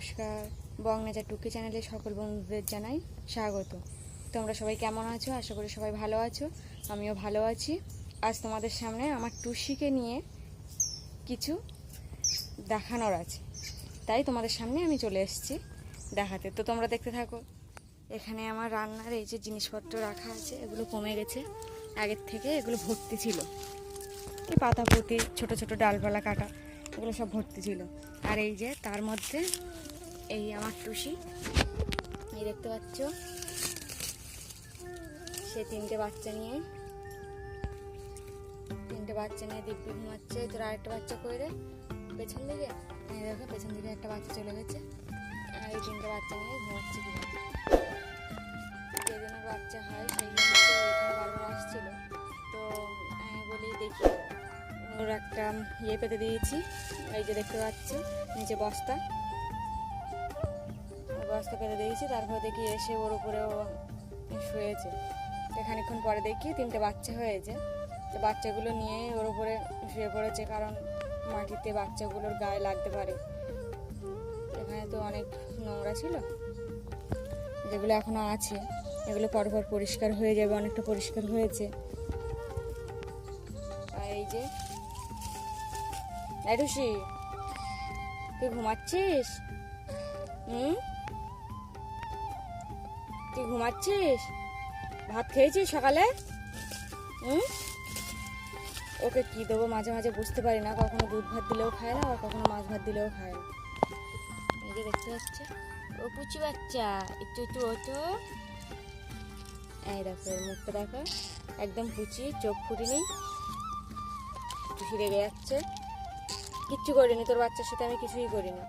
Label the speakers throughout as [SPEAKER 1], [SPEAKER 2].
[SPEAKER 1] নমস্কার। বংনেচার টুকি চ্যানেলে সকল বন্ধুদের জানাই স্বাগত। তোমরা সবাই কেমন আছো? আশা করি সবাই ভালো আছো। আমিও ভালো আছি। আজ তোমাদের সামনে আমার টুসিকে নিয়ে কিছু দেখানোর আছে। তাই তোমাদের সামনে আমি চলে এসেছি দেখাতে। তো তোমরা দেখতে থাকো। এখানে আমার রান্নার এই যে জিনিসপত্র রাখা আছে, এগুলো কমে গেছে। আগের থেকে এগুলো ভর্তি ছিল। এই পাতা পুঁতি ছোটো ছোটো ডালপালা কাটা। এগুলো সব ভর্তি ছিল। আর এই যে তার মধ্যে এই আমার টুসি। এই দেখতে পাচ্ছ? সে তিনটে বাচ্চা নিয়ে। তিনটে বাচ্চা নিয়ে দিব্যি ঘুমাচ্ছে। তোর আরেকটা বাচ্চা করে পেছন দিকে? এই দেখো, পেছন দিকে একটা বাচ্চা চলে গেছে। আর এই তিনটে বাচ্চা নিয়ে ঘুমাচ্ছে কিনা যেদিনের বাচ্চা হয়, সেই দিন তো এখানে বারবার আসছিল। তো আমি বলি, দেখি। ওর একটা ইয়ে পেতে দিয়েছি। এই যে দেখতে পাচ্ছ, নিচে বস্তা। বস্তা পেতে দিয়েছি, তারপর দেখি এসে ওর উপরে ও শুয়েছে তো পরে দেখি, তিনটে বাচ্চা হয়েছে। তো বাচ্চাগুলো নিয়ে ওর উপরে শুয়ে পড়েছে, কারণ মাটিতে বাচ্চাগুলোর গায়ে লাগতে পারে। এখানে তো অনেক নোংরা ছিল। যেগুলো এখনও আছে, এগুলো পরপর পরিষ্কার হয়ে যাবে, অনেকটা পরিষ্কার হয়েছে। আর এই যে এরুষি তুই ঘুমাচ্ছিস? হুম? তুই ঘুমাচ্ছিস? ভাত খেয়েছিস সকালে? হুম? ওকে কি দেবো মাঝে মাঝে বুঝতে পারি না, কখনো দুধ ভাত দিলেও খায় না আর কখনো মাছ ভাত দিলেও খায় না। এই দেখতে পাচ্ছে? ও পুচি বাচ্চা, একটু একটু ও তো এই দেখো মুখটা দেখো। একদম পুচি, চোখ ফুটিনি। টুসি রেগে যাচ্ছে কিচ্ছু করিনি, তোর বাচ্চার সাথে আমি কিছুই করিনি।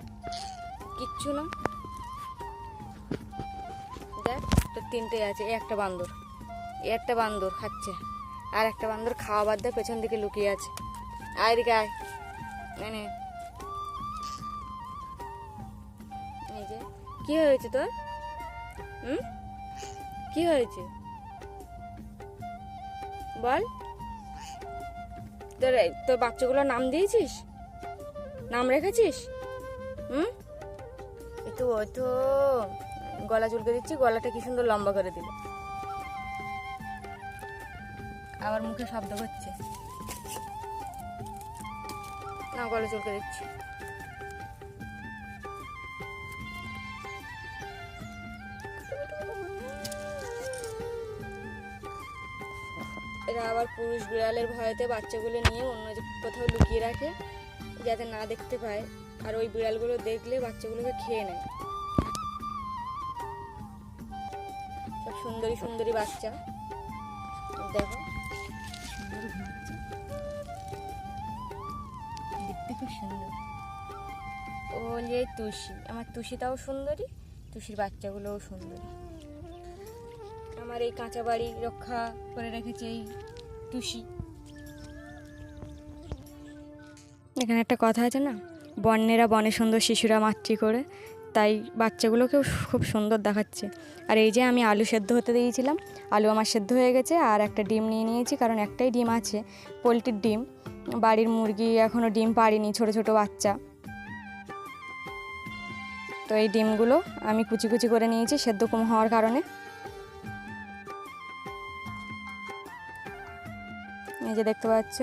[SPEAKER 1] কিচ্ছু না। দেখ, তোর তিনটে আছে এই একটা বান্দর। এই একটা বান্দর খাচ্ছে। আর একটা বান্দর খাওয়া বাদ দিয়ে পেছন দিকে লুকিয়ে আছে। আয় দিকে আয়। মানে এই যে, কি হয়েছে তোর? হুম? কি হয়েছে? বল। তোর তোর বাচ্চাগুলোর নাম দিয়েছিস? নাম রেখেছিস? হুম? একটু ও তো। গলা চুলকে দিচ্ছি, গলাটা কি সুন্দর লম্বা করে দিল। আবার মুখে শব্দ করছে। না গলা চুলকে দিচ্ছি। এরা আবার পুরুষ বিড়ালের ভয়তে বাচ্চাগুলো নিয়ে অন্য কোথাও লুকিয়ে রাখে। যাতে না দেখতে পায় আর ওই বিড়ালগুলো দেখলে বাচ্চাগুলোকে খেয়ে নেয়। সব সুন্দরী সুন্দরী বাচ্চা। দেখো। দেখতে খুব সুন্দর। ও যে তুষি আমার তুষিটাও সুন্দরী তুষির বাচ্চাগুলোও সুন্দরী। আমার এই কাঁচা বাড়ি রক্ষা করে রেখেছে এই টুসি এখানে একটা কথা আছে না? বন্যেরা বনে সুন্দর শিশুরা মাতৃ করে, তাই বাচ্চাগুলোকেও খুব সুন্দর দেখাচ্ছে। আর এই যে আমি আলু সেদ্ধ হতে দিয়েছিলাম, আলু আমার সেদ্ধ হয়ে গেছে, আর একটা ডিম নিয়ে নিয়েছি, কারণ একটাই ডিম আছে, পোলট্রির ডিম। বাড়ির মুরগি এখনও ডিম পারিনি ছোট ছোট বাচ্চা। তো এই ডিমগুলো আমি কুচি কুচি করে নিয়েছি, সেদ্ধ কম হওয়ার কারণে। এই যে দেখতে পাচ্ছ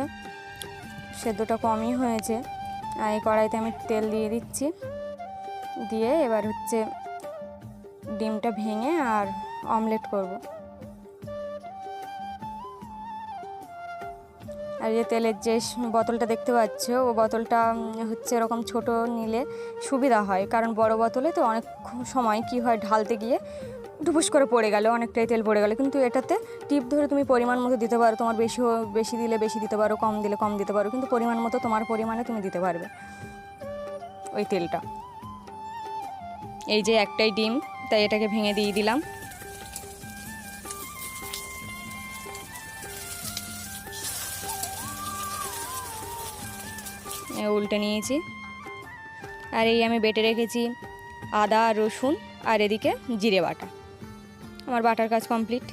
[SPEAKER 1] সেদ্ধটা কমই হয়েছে। আর এই কড়াইতে আমি তেল দিয়ে দিচ্ছি। দিয়ে এবার হচ্ছে ডিমটা ভেঙে আর অমলেট করব। আর যে তেলের যে বোতলটা দেখতে পাচ্ছ, ও বোতলটা হচ্ছে এরকম ছোট নিলে সুবিধা হয়। কারণ বড় বোতলে তো অনেক সময় কি হয়, ঢালতে গিয়ে ডুবুস করে পড়ে গেল, অনেকটাই তেল পড়ে গেল। কিন্তু এটাতে টিপ ধরে তুমি পরিমাণ মতো দিতে পারো, তোমার বেশি বেশি দিলে বেশি দিতে পারো, কম দিলে কম দিতে পারো, কিন্তু পরিমাণ মতো তোমার পরিমাণে তুমি দিতে পারবে ওই তেলটা। এই যে একটাই ডিম, তাই এটাকে ভেঙে দিয়ে দিলাম। উল্টে নিয়েছি। আর এই আমি বেটে রেখেছি আদা, রসুন আর এদিকে জিরে বাটা। আমার বাটার কাজ কমপ্লিট।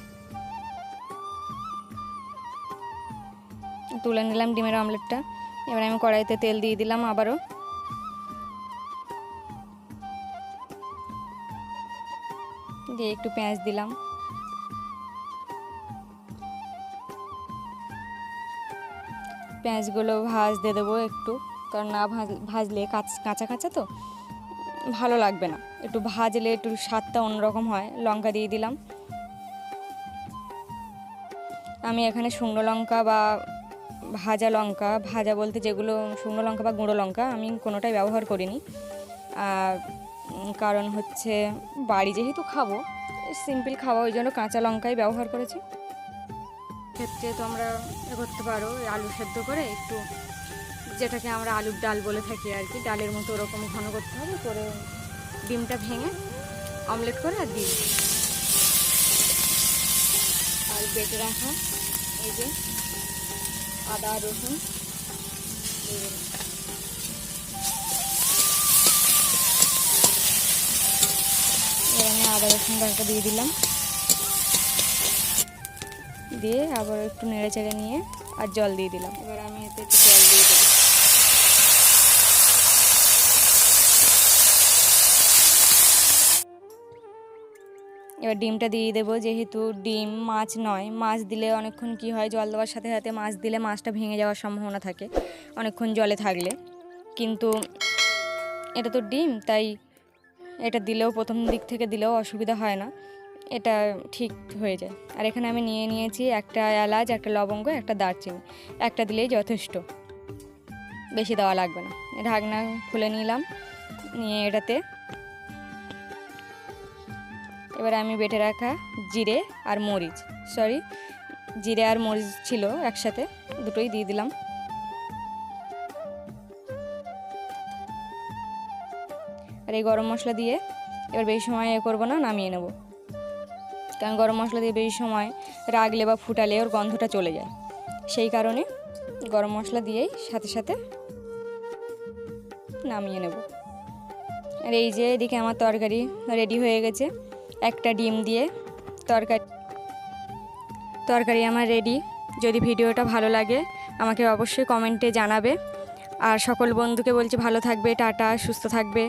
[SPEAKER 1] তুলে নিলাম ডিমের অমলেটটা। এবার আমি কড়াইতে তেল দিয়ে দিলাম আবারও। দিয়ে একটু পেঁয়াজ দিলাম। পেঁয়াজগুলো ভাজতে দেবো একটু। কারণ না ভাজ, ভাজলে কাঁচা কাঁচা তো। ভালো লাগবে না। একটু ভাজলে একটু স্বাদটা অন্যরকম হয়। লঙ্কা দিয়ে দিলাম। আমি এখানে শুকনো লঙ্কা বা ভাজা লঙ্কা, ভাজা বলতে যেগুলো শুকনো লঙ্কা বা গুঁড়ো লঙ্কা, আমি কোনোটাই ব্যবহার করিনি। কারণ হচ্ছে বাড়ি যেহেতু খাব, সিম্পল খাওয়া, ওই জন্য কাঁচা লঙ্কাই ব্যবহার করেছি। ক্ষেত্রে তো আমরা এ করতে পারো, আলু সেদ্ধ করে একটু যেটাকে আমরা আলুর ডাল বলে থাকি আর কি, ডালের মতো ওরকম ঘন করতে হবে, করে ডিমটা ভেঙে অমলেট করে আর দিই আর বেটে রাখা এই যে আদা, রসুন আমি আদা, রসুন বাটা দিয়ে দিলাম। দিয়ে আবার একটু নেড়ে চেড়ে নিয়ে আর জল দিয়ে দিলাম। এবার আমি এতে একটু জল দিয়ে দেবো। এবার ডিমটা দিয়ে দেবো, যেহেতু ডিম মাছ নয়। মাছ দিলে অনেকক্ষণ কি হয়, জল দেওয়ার সাথে সাথে মাছ দিলে মাছটা ভেঙে যাওয়ার সম্ভাবনা থাকে, অনেকক্ষণ জলে থাকলে। কিন্তু এটা তো ডিম, তাই এটা দিলেও প্রথম দিক থেকে দিলেও অসুবিধা হয় না। এটা ঠিক হয়ে যায়। আর এখানে আমি নিয়ে নিয়েছি একটা এলাচ, একটা লবঙ্গ, একটা দারচিনি। একটা দিলেই যথেষ্ট। বেশি দেওয়া লাগবে না। ঢাকনা খুলে নিলাম, নিয়ে এটাতে এবারে আমি বেটে রাখা জিরে আর মরিচ সরি জিরে আর মরিচ ছিল একসাথে, দুটোই দিয়ে দিলাম। আর এই গরম মশলা দিয়ে এবার বেশি সময় এ করব না, নামিয়ে নেব। কারণ গরম মশলা দিয়ে বেশি সময় রাগলে বা ফুটালে ওর গন্ধটা চলে যায়। সেই কারণে গরম মশলা দিয়েই সাথে সাথে নামিয়ে নেব। আর এই যে এদিকে আমার তরকারি রেডি হয়ে গেছে। একটা ডিম দিয়ে তরকারি তরকারি আমার রেডি যদি ভিডিওটা ভালো লাগে, আমাকে অবশ্যই কমেন্টে জানাবে। আর সকল বন্ধুকে বলছি ভালো থাকবে, টাটা, সুস্থ থাকবে।